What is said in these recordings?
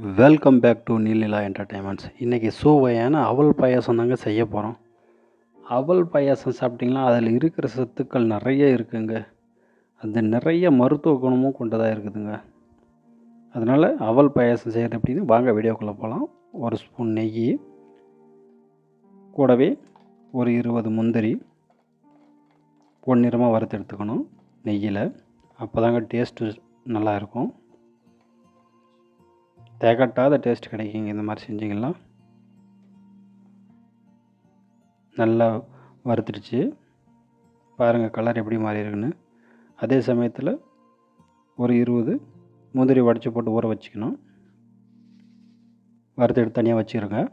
Welcome back to Neelila entertainments இன்றைக்கி சுவையான அவல் பாயாசம் தாங்க செய்ய போகிறோம் அவல் பாயாசம் சாப்பிட்டிங்கன்னா அதில் இருக்கிற சத்துக்கள் நிறைய இருக்குங்க. அது நிறைய மருத்துவ குணமும் கொண்டதாக இருக்குதுங்க. அதனால் அவல் பாயாசம் செய்கிறது அப்படின்னு வாங்க வீடியோக்குள்ளே போகலாம் ஒரு ஸ்பூன் நெய் கூடவே ஒரு இருபது முந்திரி பொன்னிறமாக வறுத்து எடுத்துக்கணும் நெய்யில். அப்போ தாங்க டேஸ்ட்டு நல்லா இருக்கும். தேகட்டாத டேஸ்ட் கிடைக்குங்க இந்த மாதிரி செஞ்சிங்கன்னா. நல்லா வறுத்துடுச்சு. பாருங்கள் கலர் எப்படி மாறி இருக்குன்னு. அதே சமயத்தில் ஒரு இருபது முந்திரி உடச்சி போட்டு ஊற வச்சுக்கணும். வறுத்து எடுத்து தனியாக வச்சுருங்க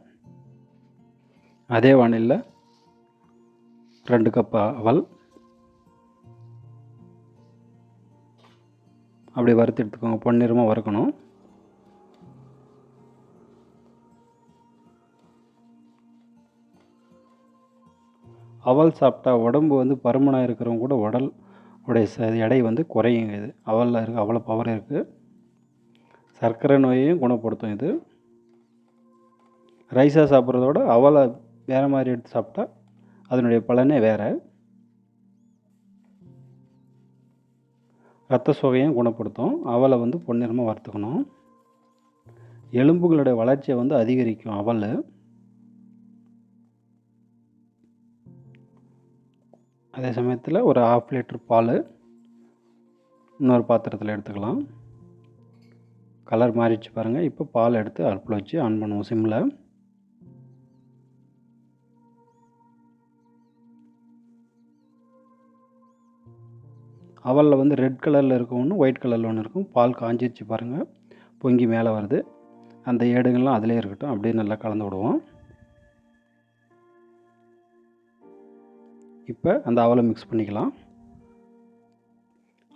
அதே வானிலில் ரெண்டு கப் அவல். அப்படி வறுத்து எடுத்துக்கோங்க. பொன்னிறமாக வறுக்கணும். அவல் சாப்பிட்டா உடம்பு வந்து பருமனாக இருக்கிறவங்க கூட உடல் உடைய ச எடை வந்து குறையுங்க இது. அவலில் இருக்குது அவ்வளோ பவர் இருக்குது சர்க்கரை நோயையும் குணப்படுத்தும் இது. ரைஸாக சாப்பிட்றத விட அவலை வேறு மாதிரி எடுத்து சாப்பிட்டா அதனுடைய பலனே வேறு. ரத்த சோகையும் குணப்படுத்தும். அவலை வந்து பொன்னிறமாக வறுத்துக்கணும் எலும்புகளுடைய வளர்ச்சியை வந்து அதிகரிக்கும் அவல் அதே சமயத்தில் ஒரு ஆஃப் லிட்டர் பால் இன்னொரு பாத்திரத்தில் எடுத்துக்கலாம். கலர் மாறிடுச்சு பாருங்கள் இப்போ பால் எடுத்து அடுப்பில் வச்சு ஆன் பண்ணுவோம் சிம்மில் அவலில் வந்து ரெட் கலரில் இருக்கும் ஒன்று ஒயிட் கலரில் ஒன்று இருக்கும். பால் காஞ்சிருச்சு பாருங்கள் பொங்கி மேலே வருது. அந்த ஏடுங்கள்லாம் அதிலே இருக்கட்டும். அப்படியே நல்லா கலந்து விடுவோம். இப்போ அந்த அவலை மிக்ஸ் பண்ணிக்கலாம்.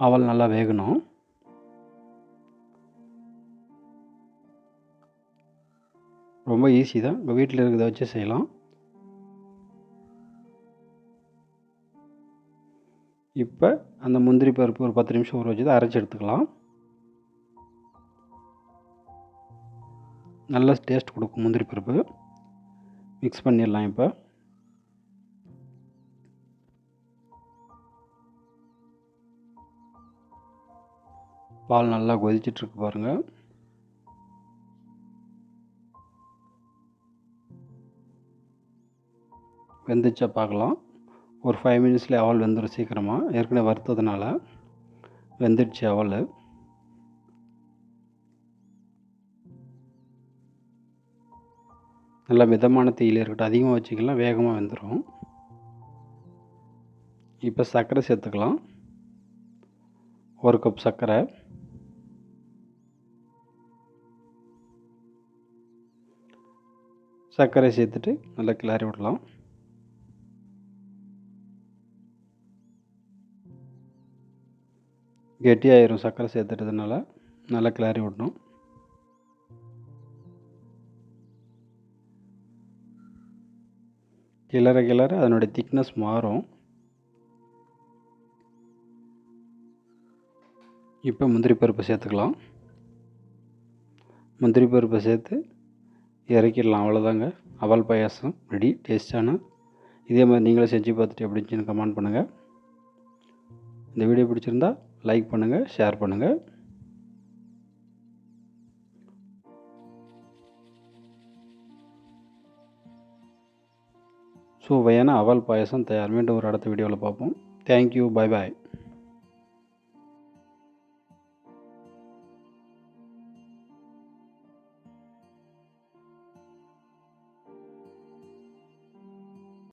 அவல் நல்லா வேகணும். ரொம்ப ஈஸி தான். உங்கள் வீட்டில் இருக்கிறத வச்சு செய்யலாம். இப்போ அந்த முந்திரி பருப்பு ஒரு பத்து நிமிஷம் ஊற வச்சு அரைச்சி எடுத்துக்கலாம். நல்ல டேஸ்ட் கொடுக்கும் முந்திரி பருப்பு. மிக்ஸ் பண்ணிடலாம் இப்போ. பால் நல்லா கொதிச்சிட்ருக்கு பாருங்கள் வெந்துச்சா பார்க்கலாம். ஒரு ஃபைவ் மினிட்ஸில் அவல் வெந்துடும் சீக்கிரமாக ஏற்கனவே வறுத்ததுனால வெந்துடுச்சு அவல். நல்லா மிதமான தீயில் இருக்கட்டும். அதிகமாக வச்சிக்கலாம் வேகமாக வெந்துடும் இப்போ சர்க்கரை சேர்த்துக்கலாம். ஒரு கப் சர்க்கரை. சர்க்கரை சேர்த்துட்டு நல்லா கிளறி விடலாம். கெட்டியாயிரும் சர்க்கரை சேர்த்துட்டதுனால நல்லா கிளறி விடணும். கிளற கிளற அதனுடைய திக்னஸ் மாறும். இப்போ முந்திரி பருப்பு சேர்த்துக்கலாம். முந்திரி பருப்பை சேர்த்து இறக்கிடலாம் அவ்வளோதாங்க அவல் பாயாசம் ரெடி டேஸ்டான இதே மாதிரி நீங்களும் செஞ்சு பார்த்துட்டு எப்படி இருந்துச்சுன்னு கமெண்ட் பண்ணுங்கள் இந்த வீடியோ பிடிச்சிருந்தா லைக் பண்ணுங்கள் ஷேர் பண்ணுங்கள் சுவையான அவல் பாயசம் தயார். மீண்டும் ஒரு அடுத்த வீடியோவில் பார்ப்போம். தேங்க்யூ பாய் பாய்